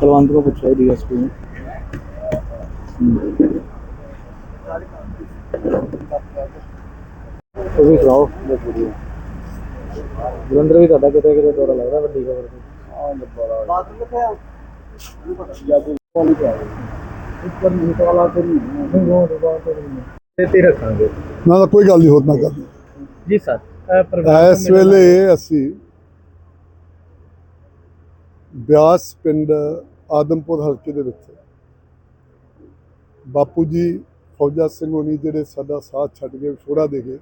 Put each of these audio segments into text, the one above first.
ਬਲਵੰਤ ਕੋ ਪੁੱਛਿਆ ਡੀਐਸਪੀ ਨੂੰ। ਤੁਸੀਂ ਸੁਣਾਓ ਬਹੁਤ ਵਧੀਆ ਜਲੰਧਰ ਵੀ ਤੁਹਾਡਾ ਕਿਤੇ ਕਿਤੇ ਦੌਰਾ ਲੱਗਦਾ ਵੱਡੀ ਖਬਰ ਤੇ। ਹਾਂ ਬੜਾ। ਬਾਤ ਕਿੱਥੇ ਆ ਜਾਦੂ ਵਾਲੀ ਤੇ ਉੱਪਰ ਨਹੀਂ ਵਾਲਾ ਤੇ ਨਹੀਂ ਨਹੀਂ ਉਹ ਬਾਤ ਤੇ ਨਹੀਂ ਤੇ ਤੇ ਰੱਖਾਂਗੇ ਨਾ ਨਾ ਕੋਈ ਗੱਲ ਨਹੀਂ ਹੋਰ ਨਾ ਕਰ ਜੀ ਸਰ ਇਸ ਵੇਲੇ ਅਸੀਂ ਬਿਆਸ ਪਿੰਡ ਆਦਮਪੁਰ ਹਲਕੇ ਦੇ ਵਿੱਚ। ਬਾਪੂ ਜੀ ਫੌਜਾ ਸਿੰਘ ਹੋਣੀ ਜਿਹੜੇ ਸਾਡਾ ਸਾਥ ਛੱਡ ਕੇ ਵਿਛੋੜਾ ਦੇ ਗਏ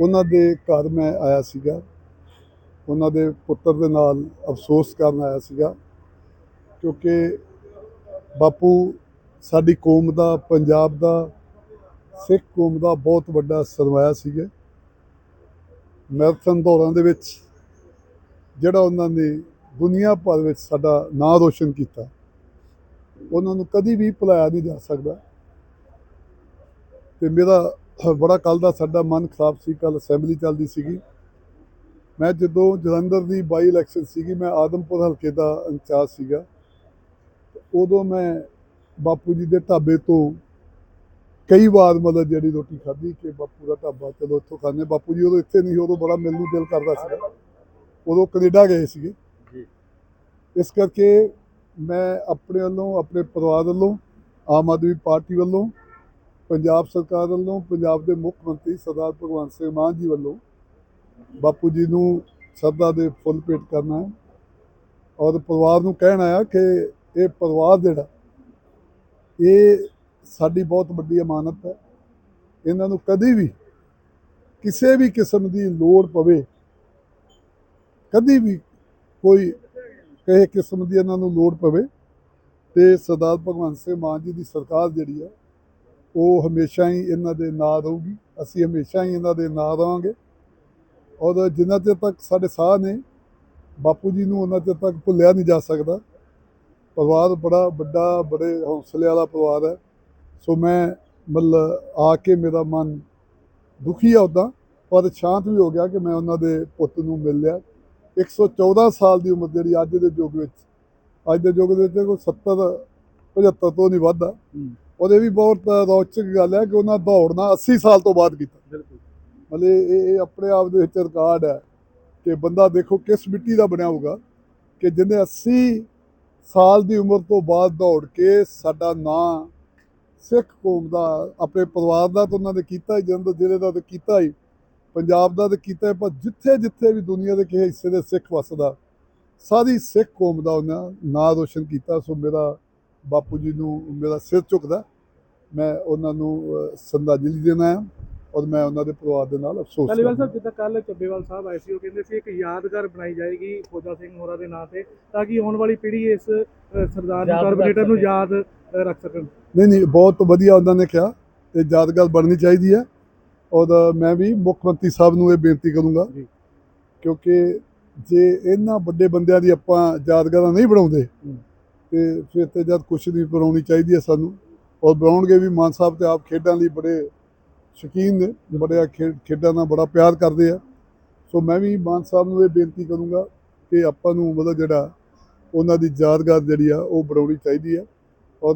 ਉਹਨਾਂ ਦੇ ਘਰ ਮੈਂ ਆਇਆ ਸੀਗਾ। ਉਹਨਾਂ ਦੇ ਪੁੱਤਰ ਦੇ ਨਾਲ ਅਫਸੋਸ ਕਰਨ ਆਇਆ ਸੀਗਾ ਕਿਉਂਕਿ ਬਾਪੂ ਸਾਡੀ ਕੌਮ ਦਾ, ਪੰਜਾਬ ਦਾ, ਸਿੱਖ ਕੌਮ ਦਾ ਬਹੁਤ ਵੱਡਾ ਸਰਮਾਇਆ ਸੀਗਾ। ਮੈਰਾਥਨ ਦੌੜਾਂ ਦੇ ਵਿੱਚ ਜਿਹੜਾ ਉਹਨਾਂ ਨੇ ਦੁਨੀਆ ਭਰ ਵਿੱਚ ਸਾਡਾ ਨਾਂ ਰੋਸ਼ਨ ਕੀਤਾ ਉਹਨਾਂ ਨੂੰ ਕਦੀ ਵੀ ਭੁਲਾਇਆ ਨਹੀਂ ਜਾ ਸਕਦਾ। ਤੇ ਮੇਰਾ ਬੜਾ ਕੱਲ ਦਾ ਸਾਡਾ ਮਨ ਖਰਾਬ ਸੀ ਕੱਲ ਅਸੈਂਬਲੀ ਚੱਲਦੀ ਸੀਗੀ। ਮੈਂ ਜਦੋਂ ਜਲੰਧਰ ਦੀ ਬਾਈ ਇਲੈਕਸ਼ਨ ਸੀਗੀ ਮੈਂ ਆਦਮਪੁਰ ਹਲਕੇ ਦਾ ਇੰਚਾਰਜ ਸੀਗਾ। ਉਦੋਂ ਮੈਂ ਬਾਪੂ ਜੀ ਦੇ ਢਾਬੇ ਤੋਂ ਕਈ ਵਾਰ ਮਤਲਬ ਜਿਹੜੀ ਰੋਟੀ ਖਾਧੀ ਕਿ ਬਾਪੂ ਦਾ ਢਾਬਾ ਚਲੋ ਇੱਥੋਂ ਖਾਂਦੇ ਬਾਪੂ ਜੀ ਉਦੋਂ ਇੱਥੇ ਨਹੀਂ ਸੀ, ਉਦੋਂ ਬੜਾ ਮਿਲਣ ਨੂੰ ਦਿਲ ਕਰਦਾ ਸੀਗਾ। ਉਦੋਂ ਕੈਨੇਡਾ ਗਏ ਸੀਗੇ। ਜੀ। ਇਸ ਕਰਕੇ ਮੈਂ ਆਪਣੇ ਵੱਲੋਂ ਆਪਣੇ ਪਰਿਵਾਰ ਵੱਲੋਂ ਆਮ ਆਦਮੀ ਪਾਰਟੀ ਵੱਲੋਂ ਪੰਜਾਬ ਸਰਕਾਰ ਵੱਲੋਂ ਪੰਜਾਬ ਦੇ ਮੁੱਖ ਮੰਤਰੀ ਸਰਦਾਰ ਭਗਵੰਤ ਸਿੰਘ ਮਾਨ ਜੀ ਵੱਲੋਂ ਬਾਪੂ ਜੀ ਨੂੰ ਸ਼ਰਧਾ ਦੇ ਫੁੱਲ ਭੇਟ ਕਰਨਾ ਹੈ। ਔਰ ਪਰਿਵਾਰ ਨੂੰ ਕਹਿਣਾ ਆ ਕਿ ਇਹ ਪਰਿਵਾਰ ਜਿਹੜਾ ਇਹ ਸਾਡੀ ਬਹੁਤ ਵੱਡੀ ਅਮਾਨਤ ਹੈ। ਇਹਨਾਂ ਨੂੰ ਕਦੀ ਵੀ ਕਿਸੇ ਵੀ ਕਿਸਮ ਦੀ ਲੋੜ ਪਵੇ ਕਦੀ ਵੀ ਕੋਈ ਕਿਸੇ ਕਿਸਮ ਦੀ ਇਹਨਾਂ ਨੂੰ ਲੋੜ ਪਵੇ ਤੇ ਸਰਦਾਰ ਭਗਵੰਤ ਸਿੰਘ ਮਾਨ ਜੀ ਦੀ ਸਰਕਾਰ ਜਿਹੜੀ ਆ, ਉਹ ਹਮੇਸ਼ਾ ਹੀ ਇਹਨਾਂ ਦੇ ਨਾਲ ਰਹੂਗੀ ਅਸੀਂ ਹਮੇਸ਼ਾ ਹੀ ਇਹਨਾਂ ਦੇ ਨਾਲ ਰਹਾਂਗੇ ਔਰ ਜਿੰਨਾ ਚਿਰ ਤੱਕ ਸਾਡੇ ਸਾਹ ਨੇ, ਬਾਪੂ ਜੀ ਨੂੰ ਉਹਨਾਂ ਚਿਰ ਤੱਕ ਭੁੱਲਿਆ ਨਹੀਂ ਜਾ ਸਕਦਾ। ਪਰਿਵਾਰ ਬੜਾ ਵੱਡਾ, ਬੜੇ ਹੌਸਲੇ ਵਾਲਾ ਪਰਿਵਾਰ ਹੈ। ਸੋ ਮੈਂ ਮਤਲਬ ਆ ਕੇ ਮੇਰਾ ਮਨ ਦੁਖੀ ਆ ਉਦਾਂ ਪਰ ਸ਼ਾਂਤ ਵੀ ਹੋ ਗਿਆ ਕਿ ਮੈਂ ਉਹਨਾਂ ਦੇ ਪੁੱਤ ਨੂੰ ਮਿਲ ਲਿਆ। 114 ਸਾਲ ਦੀ ਉਮਰ ਜਿਹੜੀ ਅੱਜ ਦੇ ਯੁੱਗ ਵਿੱਚ ਅੱਜ ਦੇ ਯੁੱਗ ਦੇ ਵਿੱਚ ਕੋਈ 70 75 ਤੋਂ ਨਹੀਂ ਵੱਧਦਾ ਉਹਦੇ ਵੀ ਬਹੁਤ ਰੌਚਕ ਗੱਲ ਹੈ ਕਿ ਉਹਨਾਂ ਦੌੜਨਾ 80 ਸਾਲ ਤੋਂ ਬਾਅਦ ਕੀਤਾ। ਬਿਲਕੁਲ। ਮਤਲਬ ਇਹ ਇਹ ਆਪਣੇ ਆਪ ਦੇ ਵਿੱਚ ਰਿਕਾਰਡ ਹੈ ਕਿ ਬੰਦਾ ਦੇਖੋ ਕਿਸ ਮਿੱਟੀ ਦਾ ਬਣਿਆ ਹੋਊਗਾ ਕਿ ਜਿਹਨੇ 80 ਸਾਲ ਦੀ ਉਮਰ ਤੋਂ ਬਾਅਦ ਦੌੜ ਕੇ ਸਾਡਾ ਨਾਂ ਸਿੱਖ ਕੌਮ ਦਾ ਆਪਣੇ ਪਰਿਵਾਰ ਦਾ ਤਾਂ ਉਹਨਾਂ ਨੇ ਕੀਤਾ ਹੀ ਜਲੰਧਰ ਜ਼ਿਲ੍ਹੇ ਦਾ ਤਾਂ ਕੀਤਾ ਹੀ। ਪੰਜਾਬ ਦਾ ਤਾਂ ਕੀਤਾ ਹੀ, ਪਰ ਜਿੱਥੇ ਜਿੱਥੇ ਵੀ ਦੁਨੀਆ ਦੇ ਕਿਸੇ ਹਿੱਸੇ ਦੇ ਸਿੱਖ ਵਸਦਾ ਸਾਰੀ ਸਿੱਖ ਕੌਮ ਦਾ ਉਹਨਾਂ ਨਾਂ ਰੋਸ਼ਨ ਕੀਤਾ ਸੋ ਮੇਰਾ ਬਾਪੂ ਜੀ ਨੂੰ ਮੇਰਾ ਸਿਰ ਝੁਕਦਾ। ਮੈਂ ਉਹਨਾਂ ਨੂੰ ਸ਼ਰਧਾਂਜਲੀ ਦੇਣਾ ਹੈ ਔਰ ਮੈਂ ਉਹਨਾਂ ਦੇ ਪਰਿਵਾਰ ਦੇ ਨਾਲ ਅਫਸੋਸ ਕਰਦਾ ਸਾਹਿਬ ਜਿੱਦਾਂ ਕੱਲ ਚੱਬੇਵਾਲ ਸਾਹਿਬ ਆਏ ਸੀ ਉਹ ਕਹਿੰਦੇ ਸੀ ਇੱਕ ਯਾਦਗਾਰ ਬਣਾਈ ਜਾਏਗੀ ਫੌਜਾ ਸਿੰਘ ਹੋਰਾਂ ਦੇ ਨਾਂ ਤੇ ਤਾਂ ਕਿ ਆਉਣ ਵਾਲੀ ਪੀੜ੍ਹੀ ਇਸ ਸਰਦਾਰ ਕਾਰਪੋਰੇਟਰ ਨੂੰ। ਯਾਦ ਰੱਖ ਸਕਣ। ਨਹੀਂ ਨਹੀਂ ਬਹੁਤ ਵਧੀਆ ਉਹਨਾਂ ਨੇ ਕਿਹਾ ਇਹ ਯਾਦਗਾਰ ਬਣਨੀ ਚਾਹੀਦੀ ਹੈ। ਔਰ ਮੈਂ ਵੀ ਮੁੱਖ ਮੰਤਰੀ ਸਾਹਿਬ ਨੂੰ ਇਹ ਬੇਨਤੀ ਕਰੂੰਗਾ। ਕਿਉਂਕਿ ਜੇ ਇਹਨਾਂ ਵੱਡੇ ਬੰਦਿਆਂ ਦੀ ਆਪਾਂ ਯਾਦਗਾਰਾਂ ਨਹੀਂ ਬਣਾਉਂਦੇ। ਤੇ ਫਿਰ ਤੇ ਜਦ ਕੁਛ ਨਹੀਂ ਬਣਾਉਣੀ ਚਾਹੀਦੀ ਹੈ ਸਾਨੂੰ। ਔਰ ਬਣਾਉਣਗੇ ਵੀ ਮਾਨ ਸਾਹਿਬ ਤੇ ਆਪ ਖੇਡਾਂ ਲਈ ਬੜੇ ਸ਼ੌਕੀਨ ਨੇ ਬੜੇ ਖੇਡਾਂ ਨਾਲ ਬੜਾ ਪਿਆਰ ਕਰਦੇ ਆ। ਸੋ ਮੈਂ ਵੀ ਮਾਨ ਸਾਹਿਬ ਨੂੰ ਇਹ ਬੇਨਤੀ ਕਰੂੰਗਾ ਕਿ ਆਪਾਂ ਨੂੰ ਮਤਲਬ ਜਿਹੜਾ ਉਹਨਾਂ ਦੀ ਯਾਦਗਾਰ ਜਿਹੜੀ ਆ ਉਹ ਬਣਾਉਣੀ ਚਾਹੀਦੀ ਹੈ ਔਰ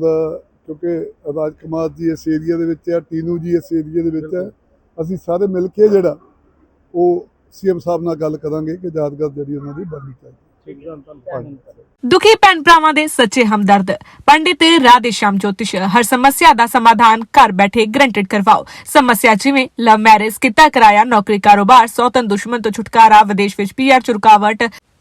ਕਿਉਂਕਿ ਰਾਜ ਕੁਮਾਰ ਜੀ ਇਸ ਏਰੀਆ ਦੇ ਵਿੱਚ ਆ ਟੀਨੂ ਜੀ ਇਸ ਏਰੀਆ ਦੇ ਵਿੱਚ ਆ। ਅਸੀਂ ਸਾਰੇ ਮਿਲ ਕੇ ਜਿਹੜਾ ਉਹ ਸੀਐਮ ਸਾਹਿਬ ਨਾਲ ਗੱਲ ਕਰਾਂਗੇ ਕਿ ਯਾਦਗਾਰ ਜਿਹੜੀ ਉਹਨਾਂ ਦੀ ਬਣਨੀ ਚਾਹੀਦੀ ਦੁਖੀ ਭੈਣ ਭਰਾਵਾਂ ਦੇ ਸੱਚੇ ਹਮਦਰਦ ਪੰਡਿਤ ਰਾਧੇ ਸ਼ਾਮ ਜੋਤਿਸ਼ ਹਰ ਸਮੱਸਿਆ ਦਾ ਸਮਾਧਾਨ ਘਰ ਬੈਠੇ ਗਰੰਟਡ ਕਰਵਾਓ। ਸਮੱਸਿਆ ਜਿਵੇਂ ਲਵ ਮੈਰਿਜ ਕਿੱਤਾ ਕਰਾਇਆ ਨੌਕਰੀ ਕਾਰੋਬਾਰ ਸੌਤਨ ਦੁਸ਼ਮਣ ਤੋਂ ਛੁਟਕਾਰਾ ਵਿਦੇਸ਼ ਵਿੱਚ ਪੀਆਰ ਚ ਰੁਕਾਵਟ